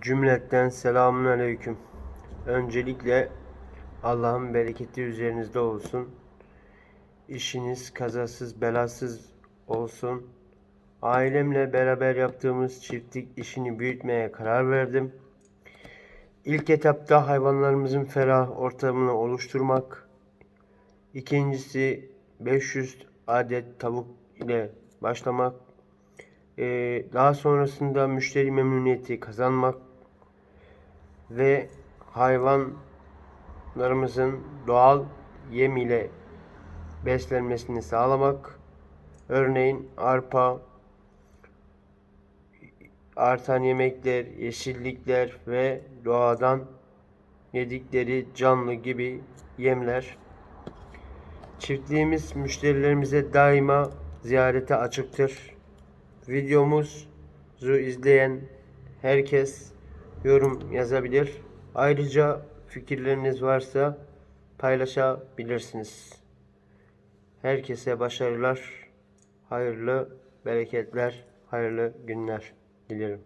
Cümletten selamun aleyküm. Öncelikle Allah'ın bereketi üzerinizde olsun. İşiniz kazasız belasız olsun. Ailemle beraber yaptığımız çiftlik işini büyütmeye karar verdim. İlk etapta hayvanlarımızın ferah ortamını oluşturmak. İkincisi 500 adet tavuk ile başlamak. Ee, daha sonrasında müşteri memnuniyeti kazanmak ve hayvanlarımızın doğal yem ile beslenmesini sağlamak. Örneğin arpa, artan yemekler, yeşillikler ve doğadan yedikleri canlı gibi yemler. Çiftliğimiz müşterilerimize daima ziyarete açıktır. Videomuzu izleyen herkes yorum yazabilir. Ayrıca fikirleriniz varsa paylaşabilirsiniz. Herkese başarılar, hayırlı bereketler, hayırlı günler dilerim.